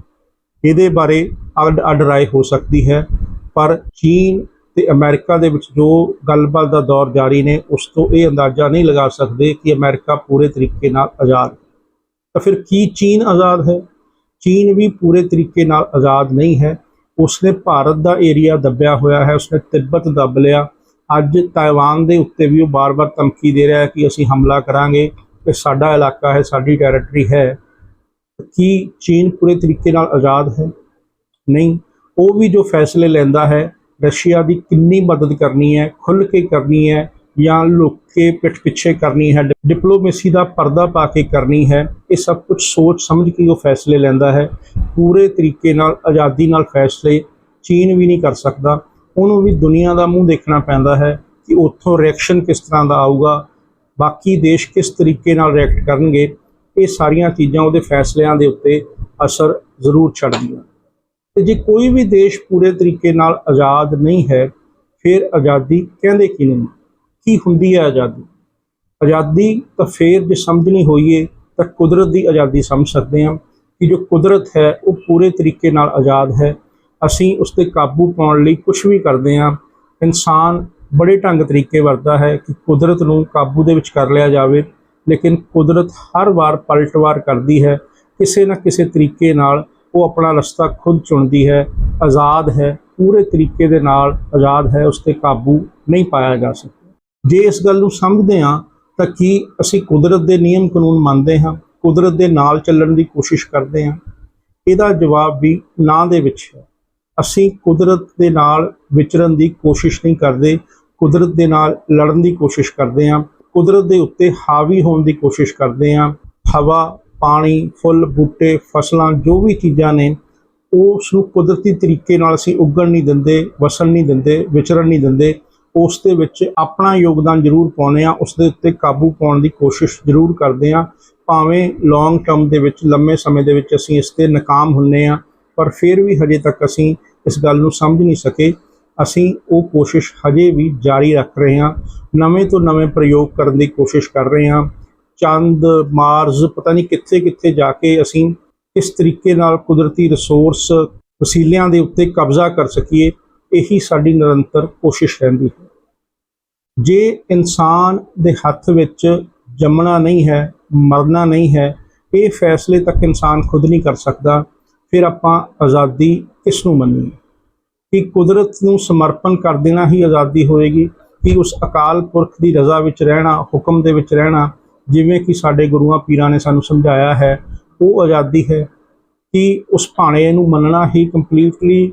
ਇਹਦੇ ਬਾਰੇ ਅੱਡ ਅੱਡ ਰਾਏ ਹੋ ਸਕਦੀ ਹੈ। ਪਰ ਚੀਨ ਤੇ ਅਮਰੀਕਾ ਦੇ ਵਿੱਚ ਜੋ ਗੱਲਬਾਤ ਦਾ ਦੌਰ ਜਾਰੀ ਨੇ, ਉਸ ਤੋਂ ਇਹ ਅੰਦਾਜ਼ਾ ਨਹੀਂ ਲਗਾ ਸਕਦੇ ਕਿ ਅਮਰੀਕਾ ਪੂਰੇ ਤਰੀਕੇ ਨਾਲ ਆਜ਼ਾਦ ਤਾਂ ਫਿਰ ਕੀ ਚੀਨ ਆਜ਼ਾਦ ਹੈ? ਚੀਨ ਵੀ ਪੂਰੇ ਤਰੀਕੇ ਨਾਲ ਆਜ਼ਾਦ ਨਹੀਂ ਹੈ। ਉਸਨੇ ਭਾਰਤ ਦਾ ਏਰੀਆ ਦੱਬਿਆ ਹੋਇਆ ਹੈ, ਉਸਨੇ ਤਿੱਬਤ ਦੱਬ ਲਿਆ। ਅੱਜ ਤਾਈਵਾਨ ਦੇ ਉੱਤੇ ਵੀ ਉਹ ਬਾਰ-ਬਾਰ ਧਮਕੀ ਦੇ ਰਿਹਾ ਹੈ ਕਿ ਅਸੀਂ ਹਮਲਾ ਕਰਾਂਗੇ। ਇਹ ਸਾਡਾ ਇਲਾਕਾ ਹੈ, ਸਾਡੀ ਟੈਰੀਟਰੀ ਹੈ। ਕੀ ਚੀਨ ਪੂਰੇ ਤਰੀਕੇ ਨਾਲ ਆਜ਼ਾਦ ਹੈ? ਨਹੀਂ, ਉਹ ਵੀ ਜੋ ਫੈਸਲੇ ਲੈਂਦਾ ਹੈ, ਰਸ਼ੀਆ ਦੀ ਕਿੰਨੀ ਮਦਦ ਕਰਨੀ ਹੈ ਖੁੱਲ੍ਹ ਕੇ ਕਰਨੀ ਹੈ ਜਾਂ ਲੁੱਕ ਕੇ ਪਿੱਠ ਪਿੱਛੇ ਕਰਨੀ ਹੈ ਡਿਪਲੋਮੇਸੀ ਦਾ ਪਰਦਾ ਪਾ ਕੇ ਕਰਨੀ ਹੈ, ਇਹ ਸਭ ਕੁਝ ਸੋਚ ਸਮਝ ਕੇ ਉਹ ਫੈਸਲੇ ਲੈਂਦਾ ਹੈ। ਪੂਰੇ ਤਰੀਕੇ ਨਾਲ, ਆਜ਼ਾਦੀ ਨਾਲ ਫੈਸਲੇ ਚੀਨ ਵੀ ਨਹੀਂ ਕਰ ਸਕਦਾ। ਉਹਨੂੰ ਵੀ ਦੁਨੀਆ ਦਾ ਮੂੰਹ ਦੇਖਣਾ ਪੈਂਦਾ ਹੈ ਕਿ ਉੱਥੋਂ ਰਿਐਕਸ਼ਨ ਕਿਸ ਤਰ੍ਹਾਂ ਦਾ ਆਊਗਾ, ਬਾਕੀ ਦੇਸ਼ ਕਿਸ ਤਰੀਕੇ ਨਾਲ ਰਿਐਕਟ ਕਰਨਗੇ, ਇਹ ਸਾਰੀਆਂ ਚੀਜ਼ਾਂ ਉਹਦੇ ਫੈਸਲਿਆਂ ਦੇ ਉੱਤੇ ਅਸਰ ਜ਼ਰੂਰ ਛੱਡਦੀਆਂ ਤੇ ਜੇ ਕੋਈ ਵੀ ਦੇਸ਼ ਪੂਰੇ ਤਰੀਕੇ ਨਾਲ ਆਜ਼ਾਦ ਨਹੀਂ ਹੈ, ਫਿਰ ਆਜ਼ਾਦੀ ਕਹਿੰਦੇ ਕੀ ਨਹੀਂ ਕੀ ਹੁੰਦੀ ਹੈ ਆਜ਼ਾਦੀ? ਆਜ਼ਾਦੀ ਤਾਂ ਫਿਰ ਜੇ ਸਮਝਣੀ ਹੋਈਏ, ਤਾਂ ਕੁਦਰਤ ਦੀ ਆਜ਼ਾਦੀ ਸਮਝ ਸਕਦੇ ਹਾਂ ਕਿ ਜੋ ਕੁਦਰਤ ਹੈ, ਉਹ ਪੂਰੇ ਤਰੀਕੇ ਨਾਲ ਆਜ਼ਾਦ ਹੈ। ਅਸੀਂ ਉਸ ਤੇ ਕਾਬੂ ਪਾਉਣ ਲਈ ਕੁਝ ਵੀ ਕਰਦੇ ਹਾਂ। ਇਨਸਾਨ ਬੜੇ ਢੰਗ ਤਰੀਕੇ ਵਰਤਦਾ ਹੈ ਕਿ ਕੁਦਰਤ ਨੂੰ ਕਾਬੂ ਦੇ ਵਿੱਚ ਕਰ ਲਿਆ ਜਾਵੇ, ਲੇਕਿਨ ਕੁਦਰਤ ਹਰ ਵਾਰ ਪਲਟਵਾਰ ਕਰਦੀ ਹੈ। ਕਿਸੇ ਨਾ ਕਿਸੇ ਤਰੀਕੇ ਨਾਲ ਉਹ ਆਪਣਾ ਰਸਤਾ ਖੁਦ ਚੁਣਦੀ ਹੈ, ਆਜ਼ਾਦ ਹੈ, ਪੂਰੇ ਤਰੀਕੇ ਦੇ ਨਾਲ ਆਜ਼ਾਦ ਹੈ, ਉਸ ਤੇ ਕਾਬੂ ਨਹੀਂ ਪਾਇਆ ਜਾ ਸਕਦਾ। ਜੇ ਇਸ ਗੱਲ ਨੂੰ ਸਮਝਦੇ ਹਾਂ, ਤਾਂ ਕੀ ਅਸੀਂ ਕੁਦਰਤ ਦੇ ਨਿਯਮ ਕਾਨੂੰਨ ਮੰਨਦੇ ਹਾਂ, ਕੁਦਰਤ ਦੇ ਨਾਲ ਚੱਲਣ ਦੀ ਕੋਸ਼ਿਸ਼ ਕਰਦੇ ਹਾਂ? ਇਹਦਾ ਜਵਾਬ ਵੀ ਨਾ ਦੇ ਵਿੱਚ ਹੈ। ਅਸੀਂ ਕੁਦਰਤ ਦੇ ਨਾਲ ਵਿਚਰਨ ਦੀ ਕੋਸ਼ਿਸ਼ ਨਹੀਂ ਕਰਦੇ, ਕੁਦਰਤ ਦੇ ਨਾਲ ਲੜਨ ਦੀ ਕੋਸ਼ਿਸ਼ ਕਰਦੇ ਹਾਂ, ਕੁਦਰਤ ਦੇ ਉੱਤੇ ਹਾਵੀ ਹੋਣ ਦੀ ਕੋਸ਼ਿਸ਼ ਕਰਦੇ ਹਾਂ, ਹਵਾ ਪਾਣੀ, ਫੁੱਲ, ਬੂਟੇ, ਫਸਲਾਂ, ਜੋ ਵੀ ਚੀਜ਼ਾਂ ਨੇ ਉਸ ਨੂੰ ਕੁਦਰਤੀ ਤਰੀਕੇ ਨਾਲ ਅਸੀਂ ਉੱਗਣ ਨਹੀਂ ਦਿੰਦੇ, ਵਸਣ ਨਹੀਂ ਦਿੰਦੇ, ਵਿਚਰਨ ਨਹੀਂ ਦਿੰਦੇ, ਉਸ ਦੇ ਵਿੱਚ ਆਪਣਾ ਯੋਗਦਾਨ ਜ਼ਰੂਰ ਪਾਉਂਦੇ ਆ ਉਸ ਦੇ ਉੱਤੇ ਕਾਬੂ ਪਾਉਣ ਦੀ ਕੋਸ਼ਿਸ਼ ਜ਼ਰੂਰ ਕਰਦੇ ਆ ਭਾਵੇਂ ਲੌਂਗ ਟਰਮ ਦੇ ਵਿੱਚ, ਲੰਮੇ ਸਮੇਂ ਦੇ ਵਿੱਚ ਅਸੀਂ ਇਸ ਤੇ ਨਾਕਾਮ ਹੁੰਨੇ ਆ ਪਰ ਫਿਰ ਵੀ ਹਜੇ ਤੱਕ ਅਸੀਂ ਇਸ ਗੱਲ ਨੂੰ ਸਮਝ ਨਹੀਂ ਸਕੇ। ਅਸੀਂ ਉਹ ਕੋਸ਼ਿਸ਼ ਹਜੇ ਵੀ ਜਾਰੀ ਰੱਖ ਰਹੇ ਹਾਂ, ਨਵੇਂ ਤੋਂ ਨਵੇਂ ਪ੍ਰਯੋਗ ਕਰਨ ਦੀ ਕੋਸ਼ਿਸ਼ ਕਰ ਰਹੇ ਹਾਂ। ਚੰਦ, ਮਾਰਸ, ਪਤਾ ਨਹੀਂ ਕਿੱਥੇ ਕਿੱਥੇ ਜਾ ਕੇ ਅਸੀਂ ਇਸ ਤਰੀਕੇ ਨਾਲ ਕੁਦਰਤੀ ਰਿਸੋਰਸ ਵਸੀਲਿਆਂ ਦੇ ਉੱਤੇ ਕਬਜ਼ਾ ਕਰ ਸਕੀਏ, ਇਹੀ ਸਾਡੀ ਨਿਰੰਤਰ ਕੋਸ਼ਿਸ਼ ਰਹਿੰਦੀ ਹੈ। ਜੇ ਇਨਸਾਨ ਦੇ ਹੱਥ ਵਿੱਚ ਜੰਮਣਾ ਨਹੀਂ ਹੈ, ਮਰਨਾ ਨਹੀਂ ਹੈ, ਇਹ ਫੈਸਲੇ ਤੱਕ ਇਨਸਾਨ ਖੁਦ ਨਹੀਂ ਕਰ ਸਕਦਾ, ਫਿਰ ਆਪਾਂ ਆਜ਼ਾਦੀ ਕਿਸ ਨੂੰ ਮੰਨੀਏ? ਕਿ ਕੁਦਰਤ ਨੂੰ ਸਮਰਪਣ ਕਰ ਦੇਣਾ ਹੀ ਆਜ਼ਾਦੀ ਹੋਏਗੀ, ਕਿ ਉਸ ਅਕਾਲ ਪੁਰਖ ਦੀ ਰਜ਼ਾ ਵਿੱਚ ਰਹਿਣਾ, ਹੁਕਮ ਦੇ ਵਿੱਚ ਰਹਿਣਾ ਜਿਵੇਂ ਕਿ ਸਾਡੇ ਗੁਰੂਆਂ ਪੀਰਾਂ ਨੇ ਸਾਨੂੰ ਸਮਝਾਇਆ ਹੈ, ਉਹ ਆਜ਼ਾਦੀ ਹੈ ਕਿ ਉਸ ਭਾਣੇ ਨੂੰ ਮੰਨਣਾ ਹੀ ਕੰਪਲੀਟਲੀ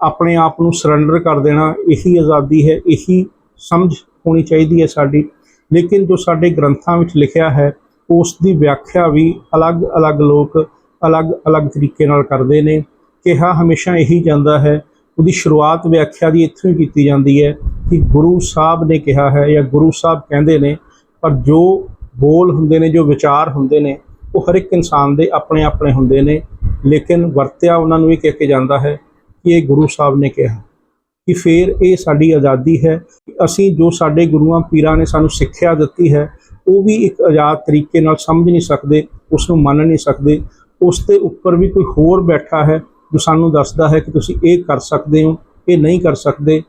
ਆਪਣੇ ਆਪ ਨੂੰ ਸਰੈਂਡਰ ਕਰ ਦੇਣਾ, ਇਹੀ ਆਜ਼ਾਦੀ ਹੈ, ਇਹੀ ਸਮਝ ਹੋਣੀ ਚਾਹੀਦੀ ਹੈ ਸਾਡੀ। ਲੇਕਿਨ ਜੋ ਸਾਡੇ ਗ੍ਰੰਥਾਂ ਵਿੱਚ ਲਿਖਿਆ ਹੈ, ਉਸ ਦੀ ਵਿਆਖਿਆ ਵੀ ਅਲੱਗ-ਅਲੱਗ ਲੋਕ ਅਲੱਗ-ਅਲੱਗ ਤਰੀਕੇ ਨਾਲ ਕਰਦੇ ਨੇ। ਕਿਹਾ ਹਮੇਸ਼ਾ ਇਹੀ ਜਾਂਦਾ ਹੈ, ਉਹਦੀ ਸ਼ੁਰੂਆਤ ਵਿਆਖਿਆ ਦੀ ਇੱਥੋਂ ਹੀ ਕੀਤੀ ਜਾਂਦੀ ਹੈ ਕਿ ਗੁਰੂ ਸਾਹਿਬ ਨੇ ਕਿਹਾ ਹੈ ਜਾਂ ਗੁਰੂ ਸਾਹਿਬ ਕਹਿੰਦੇ ਨੇ ਪਰ ਜੋ ਬੋਲ ਹੁੰਦੇ ਨੇ, ਜੋ ਵਿਚਾਰ ਹੁੰਦੇ ਨੇ, ਉਹ ਹਰ ਇੱਕ ਇਨਸਾਨ ਦੇ ਆਪਣੇ ਆਪਣੇ ਹੁੰਦੇ ਨੇ। ਲੇਕਿਨ ਵਰਤਿਆ ਉਹਨਾਂ ਨੂੰ ਇਹ ਕਹਿ ਕੇ ਜਾਂਦਾ ਹੈ ਕਿ ਇਹ ਗੁਰੂ ਸਾਹਿਬ ਨੇ ਕਿਹਾ ਕਿ ਫਿਰ ਇਹ ਸਾਡੀ ਆਜ਼ਾਦੀ ਹੈ। ਅਸੀਂ ਜੋ ਸਾਡੇ ਗੁਰੂਆਂ, ਪੀਰਾਂ ਨੇ ਸਾਨੂੰ ਸਿੱਖਿਆ ਦਿੱਤੀ ਹੈ, ਉਹ ਵੀ ਇੱਕ ਆਜ਼ਾਦ ਤਰੀਕੇ ਨਾਲ ਸਮਝ ਨਹੀਂ ਸਕਦੇ ਉਸ ਨੂੰ ਮੰਨ ਨਹੀਂ ਸਕਦੇ। ਉਸ ਦੇ ਉੱਪਰ ਵੀ ਕੋਈ ਹੋਰ ਬੈਠਾ ਹੈ ਜੋ ਸਾਨੂੰ ਦੱਸਦਾ ਹੈ ਕਿ ਤੁਸੀਂ ਇਹ ਕਰ ਸਕਦੇ ਹੋ, ਇਹ ਨਹੀਂ ਕਰ ਸਕਦੇ।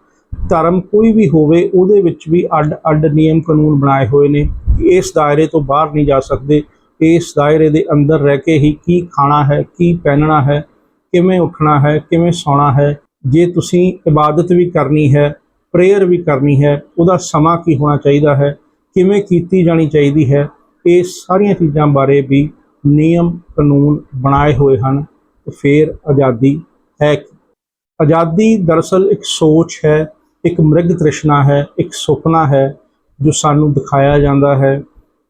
ਧਰਮ ਕੋਈ ਵੀ ਹੋਵੇ, ਉਹਦੇ ਵਿੱਚ ਵੀ ਅੱਡ-ਅੱਡ ਨਿਯਮ ਕਾਨੂੰਨ ਬਣਾਏ ਹੋਏ ਨੇ ਇਸ ਦਾਇਰੇ ਤੋਂ ਬਾਹਰ ਨਹੀਂ ਜਾ ਸਕਦੇ। ਇਸ ਦਾਇਰੇ ਦੇ ਅੰਦਰ ਰਹਿ ਕੇ ਹੀ ਕੀ ਖਾਣਾ ਹੈ, ਕੀ ਪਹਿਨਣਾ ਹੈ, ਕਿਵੇਂ ਉੱਠਣਾ ਹੈ, ਕਿਵੇਂ ਸੌਣਾ ਹੈ, ਜੇ ਤੁਸੀਂ ਇਬਾਦਤ ਵੀ ਕਰਨੀ ਹੈ ਪ੍ਰੇਅਰ ਵੀ ਕਰਨੀ ਹੈ, ਉਹਦਾ ਸਮਾਂ ਕੀ ਹੋਣਾ ਚਾਹੀਦਾ ਹੈ, ਕਿਵੇਂ ਕੀਤੀ ਜਾਣੀ ਚਾਹੀਦੀ ਹੈ, ਇਹ ਸਾਰੀਆਂ ਚੀਜ਼ਾਂ ਬਾਰੇ ਵੀ ਨਿਯਮ ਕਾਨੂੰਨ ਬਣਾਏ ਹੋਏ ਹਨ। ਤੇ ਫਿਰ ਆਜ਼ਾਦੀ ਹੈ ਕੀ? ਆਜ਼ਾਦੀ ਦਰਅਸਲ ਇੱਕ ਸੋਚ ਹੈ ਇੱਕ ਮ੍ਰਿਗ ਤ੍ਰਿਸ਼ਨਾ ਹੈ, ਇੱਕ ਸੁਪਨਾ ਹੈ ਜੋ ਸਾਨੂੰ ਦਿਖਾਇਆ ਜਾਂਦਾ ਹੈ।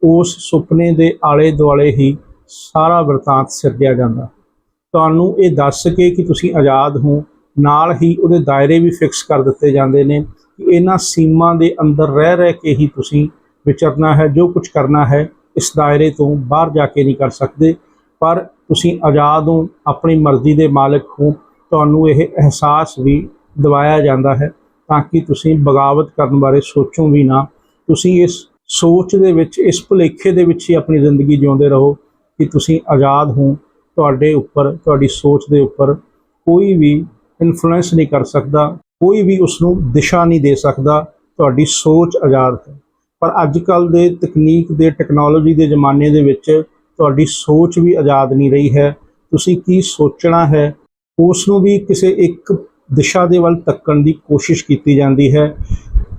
ਉਸ ਸੁਪਨੇ ਦੇ ਆਲੇ ਦੁਆਲੇ ਹੀ ਸਾਰਾ ਵਰਤਾਂਤ ਸਿਰਜਿਆ ਜਾਂਦਾ। ਤੁਹਾਨੂੰ ਇਹ ਦੱਸ ਕੇ ਕਿ ਤੁਸੀਂ ਆਜ਼ਾਦ ਹੋ, ਨਾਲ ਹੀ ਉਹਦੇ ਦਾਇਰੇ ਵੀ ਫਿਕਸ ਕਰ ਦਿੱਤੇ ਜਾਂਦੇ ਨੇ ਕਿ ਇਹਨਾਂ ਸੀਮਾ ਦੇ ਅੰਦਰ ਰਹਿ ਰਹਿ ਕੇ ਹੀ ਤੁਸੀਂ ਵਿਚਰਨਾ ਹੈ, ਜੋ ਕੁਝ ਕਰਨਾ ਹੈ, ਇਸ ਦਾਇਰੇ ਤੋਂ ਬਾਹਰ ਜਾ ਕੇ ਨਹੀਂ ਕਰ ਸਕਦੇ। ਪਰ ਤੁਸੀਂ ਆਜ਼ਾਦ ਹੋ, ਆਪਣੀ ਮਰਜ਼ੀ ਦੇ ਮਾਲਕ ਹੋ, ਤੁਹਾਨੂੰ ਇਹ ਅਹਿਸਾਸ ਵੀ ਦਿਵਾਇਆ ਜਾਂਦਾ ਹੈ। ਤਾਂ ਕਿ ਤੁਸੀਂ ਬਗਾਵਤ ਕਰਨ ਬਾਰੇ ਸੋਚੋ ਵੀ ਨਾ। ਤੁਸੀਂ ਇਸ ਸੋਚ ਦੇ ਵਿੱਚ, ਇਸ ਭੁਲੇਖੇ ਦੇ ਵਿੱਚ ਹੀ ਆਪਣੀ ਜ਼ਿੰਦਗੀ ਜਿਉਂਦੇ ਰਹੋ ਕਿ ਤੁਸੀਂ ਆਜ਼ਾਦ ਹੋ। ਤੁਹਾਡੇ ਉੱਪਰ, ਤੁਹਾਡੀ ਸੋਚ ਦੇ ਉੱਪਰ ਕੋਈ ਵੀ ਇਨਫਲੂਐਂਸ ਨਹੀਂ ਕਰ ਸਕਦਾ, ਕੋਈ ਵੀ ਉਸ ਨੂੰ ਦਿਸ਼ਾ ਨਹੀਂ ਦੇ ਸਕਦਾ। ਤੁਹਾਡੀ ਸੋਚ ਆਜ਼ਾਦ ਹੈ। ਪਰ ਅੱਜ ਕੱਲ ਦੇ ਤਕਨੀਕ ਦੇ ਟੈਕਨੋਲੋਜੀ ਦੇ ਜ਼ਮਾਨੇ ਦੇ ਵਿੱਚ ਤੁਹਾਡੀ ਸੋਚ ਵੀ ਆਜ਼ਾਦ ਨਹੀਂ ਰਹੀ ਹੈ। ਤੁਸੀਂ ਕੀ ਸੋਚਣਾ ਹੈ ਉਸ ਨੂੰ ਵੀ ਕਿਸੇ ਇੱਕ ਦਿਸ਼ਾ ਦੇ ਵੱਲ ਤੱਕਣ ਦੀ ਕੋਸ਼ਿਸ਼ ਕੀਤੀ ਜਾਂਦੀ ਹੈ।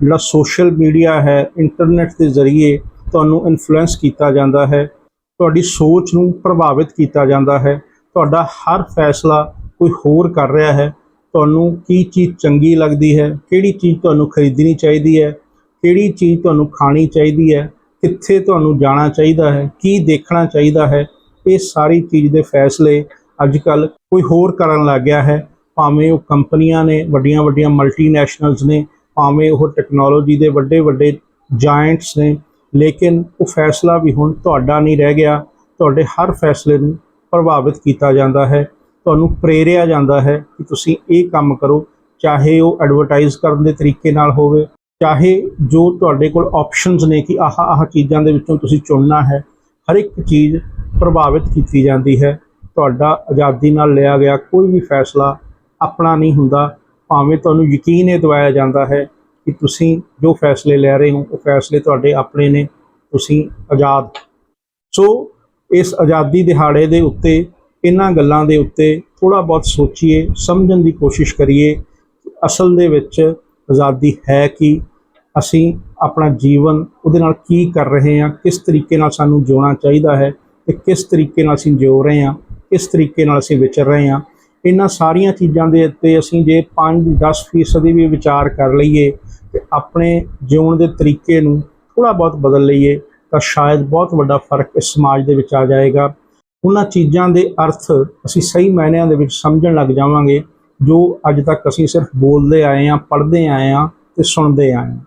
ਜਿਹੜਾ ਸੋਸ਼ਲ ਮੀਡੀਆ ਹੈ, ਇੰਟਰਨੈਟ ਦੇ ਜ਼ਰੀਏ ਤੁਹਾਨੂੰ ਇਨਫਲੂਐਂਸ ਕੀਤਾ ਜਾਂਦਾ ਹੈ। ਤੁਹਾਡੀ ਸੋਚ ਨੂੰ ਪ੍ਰਭਾਵਿਤ ਕੀਤਾ ਜਾਂਦਾ ਹੈ। ਤੁਹਾਡਾ ਹਰ ਫੈਸਲਾ ਕੋਈ ਹੋਰ ਕਰ ਰਿਹਾ ਹੈ। ਤੁਹਾਨੂੰ ਕੀ ਚੀਜ਼ ਚੰਗੀ ਲੱਗਦੀ ਹੈ, ਕਿਹੜੀ ਚੀਜ਼ ਤੁਹਾਨੂੰ ਖਰੀਦਣੀ ਚਾਹੀਦੀ ਹੈ, ਕਿਹੜੀ ਚੀਜ਼ ਤੁਹਾਨੂੰ ਖਾਣੀ ਚਾਹੀਦੀ ਹੈ, ਕਿੱਥੇ ਤੁਹਾਨੂੰ ਜਾਣਾ ਚਾਹੀਦਾ ਹੈ, ਕੀ ਦੇਖਣਾ ਚਾਹੀਦਾ ਹੈ, ਇਹ ਸਾਰੀ ਚੀਜ਼ ਦੇ ਫੈਸਲੇ ਅੱਜ ਕੱਲ ਕੋਈ ਹੋਰ ਕਰਨ ਲੱਗ ਗਿਆ ਹੈ। ਭਾਵੇਂ ਉਹ ਕੰਪਨੀਆਂ ਨੇ ਵੱਡੀਆਂ ਵੱਡੀਆਂ ਮਲਟੀਨੈਸ਼ਨਲਸ ਨੇ, ਭਾਵੇਂ ਉਹ ਟੈਕਨੋਲੋਜੀ ਦੇ ਵੱਡੇ ਵੱਡੇ ਜਾਇੰਟਸ ਨੇ, ਲੇਕਿਨ ਉਹ ਫੈਸਲਾ ਵੀ ਹੁਣ ਤੁਹਾਡਾ ਨਹੀਂ ਰਹਿ ਗਿਆ। ਤੁਹਾਡੇ ਹਰ ਫੈਸਲੇ ਨੂੰ ਪ੍ਰਭਾਵਿਤ ਕੀਤਾ ਜਾਂਦਾ ਹੈ, ਤੁਹਾਨੂੰ ਪ੍ਰੇਰਿਆ ਜਾਂਦਾ ਹੈ ਕਿ ਤੁਸੀਂ ਇਹ ਕੰਮ ਕਰੋ, ਚਾਹੇ ਉਹ ਐਡਵਰਟਾਈਜ਼ ਕਰਨ ਦੇ ਤਰੀਕੇ ਨਾਲ ਹੋਵੇ, ਚਾਹੇ ਜੋ ਤੁਹਾਡੇ ਕੋਲ ਆਪਸ਼ਨਸ ਨੇ ਕਿ ਆਹ ਆਹ ਚੀਜ਼ਾਂ ਦੇ ਵਿੱਚੋਂ ਤੁਸੀਂ ਚੁਣਨਾ ਹੈ, ਹਰ ਇੱਕ ਚੀਜ਼ ਪ੍ਰਭਾਵਿਤ ਕੀਤੀ ਜਾਂਦੀ ਹੈ। ਤੁਹਾਡਾ ਆਜ਼ਾਦੀ ਨਾਲ ਲਿਆ ਗਿਆ ਕੋਈ ਵੀ ਫੈਸਲਾ ਆਪਣਾ ਨਹੀਂ ਹੁੰਦਾ, ਭਾਵੇਂ ਤੁਹਾਨੂੰ ਯਕੀਨ ਇਹ ਦਿਵਾਇਆ ਜਾਂਦਾ ਹੈ ਕਿ ਤੁਸੀਂ ਜੋ ਫੈਸਲੇ ਲੈ ਰਹੇ ਹੋ, ਉਹ ਫੈਸਲੇ ਤੁਹਾਡੇ ਆਪਣੇ ਨੇ, ਤੁਸੀਂ ਆਜ਼ਾਦ। ਸੋ ਇਸ ਆਜ਼ਾਦੀ ਦਿਹਾੜੇ ਦੇ ਉੱਤੇ, ਇਹਨਾਂ ਗੱਲਾਂ ਦੇ ਉੱਤੇ ਥੋੜਾ ਬਹੁਤ ਸੋਚੀਏ, ਸਮਝਣ ਦੀ ਕੋਸ਼ਿਸ਼ ਕਰੀਏ ਅਸਲ ਦੇ ਵਿੱਚ ਆਜ਼ਾਦੀ ਹੈ ਕਿ, ਅਸੀਂ ਆਪਣਾ ਜੀਵਨ ਉਹਦੇ ਨਾਲ ਕੀ ਕਰ ਰਹੇ ਹਾਂ, ਕਿਸ ਤਰੀਕੇ ਨਾਲ ਸਾਨੂੰ ਜਿਉਣਾ ਚਾਹੀਦਾ ਹੈ ਤੇ ਕਿਸ ਤਰੀਕੇ ਨਾਲ ਅਸੀਂ ਜਿਉ ਰਹੇ ਹਾਂ, ਕਿਸ ਤਰੀਕੇ ਨਾਲ ਅਸੀਂ ਵਿਚਰ ਰਹੇ ਹਾਂ। ਇਹਨਾਂ ਸਾਰੀਆਂ ਚੀਜ਼ਾਂ ਦੇ ਉੱਤੇ ਅਸੀਂ ਜੇ 5-10 ਫੀਸਦੀ ਵੀ ਵਿਚਾਰ ਕਰ ਲਈਏ ਤੇ ਆਪਣੇ ਜਿਉਣ ਦੇ ਤਰੀਕੇ ਨੂੰ ਥੋੜਾ ਬਹੁਤ ਬਦਲ ਲਈਏ, ਤਾਂ ਸ਼ਾਇਦ ਬਹੁਤ ਵੱਡਾ ਫ਼ਰਕ ਇਸ ਸਮਾਜ ਦੇ ਵਿੱਚ ਆ ਜਾਏਗਾ। ਉਹਨਾਂ ਚੀਜ਼ਾਂ ਦੇ ਅਰਥ ਅਸੀਂ ਸਹੀ ਮਾਇਨਿਆਂ ਦੇ ਵਿੱਚ ਸਮਝਣ ਲੱਗ ਜਾਵਾਂਗੇ, ਜੋ ਅੱਜ ਤੱਕ ਅਸੀਂ ਸਿਰਫ ਬੋਲਦੇ ਆਏ ਹਾਂ, ਪੜ੍ਹਦੇ ਆਏ ਹਾਂ ਤੇ ਸੁਣਦੇ ਆਏ ਹਾਂ।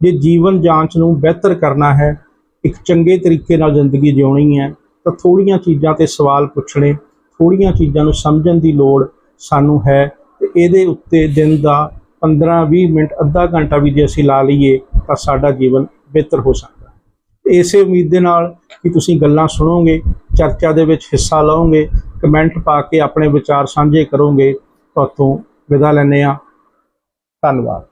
ਜੇ ਜੀਵਨ ਜਾਂਚ ਨੂੰ ਬਿਹਤਰ ਕਰਨਾ ਹੈ, ਇੱਕ ਚੰਗੇ ਤਰੀਕੇ ਨਾਲ ਜ਼ਿੰਦਗੀ ਜਿਉਣੀ ਹੈ, ਤਾਂ ਥੋੜੀਆਂ ਚੀਜ਼ਾਂ ਤੇ ਸਵਾਲ ਪੁੱਛਣੇ ਥੋੜੀਆਂ ਚੀਜ਼ਾਂ ਨੂੰ ਸਮਝਣ ਦੀ ਲੋੜ ਸਾਨੂੰ ਹੈ ਤੇ ਇਹਦੇ ਉੱਤੇ ਦਿਨ ਦਾ 15-20 ਮਿੰਟ, ਅੱਧਾ ਘੰਟਾ ਵੀ ਜੇ ਅਸੀਂ ਲਾ ਲਈਏ ਤਾਂ ਸਾਡਾ ਜੀਵਨ ਬਿਹਤਰ ਹੋ ਸਕਦਾ ਇਸੇ ਉਮੀਦ ਦੇ ਨਾਲ ਕਿ ਤੁਸੀਂ ਗੱਲਾਂ ਸੁਣੋਗੇ, ਚਰਚਾ ਦੇ ਵਿੱਚ ਹਿੱਸਾ ਲਓਗੇ, ਕਮੈਂਟ ਪਾ ਕੇ ਆਪਣੇ ਵਿਚਾਰ ਸਾਂਝੇ ਕਰੋਗੇ, ਤੁਹਾਤੋਂ ਵਿਦਾ ਲੈਂਦੇ ਆ ਧੰਨਵਾਦ।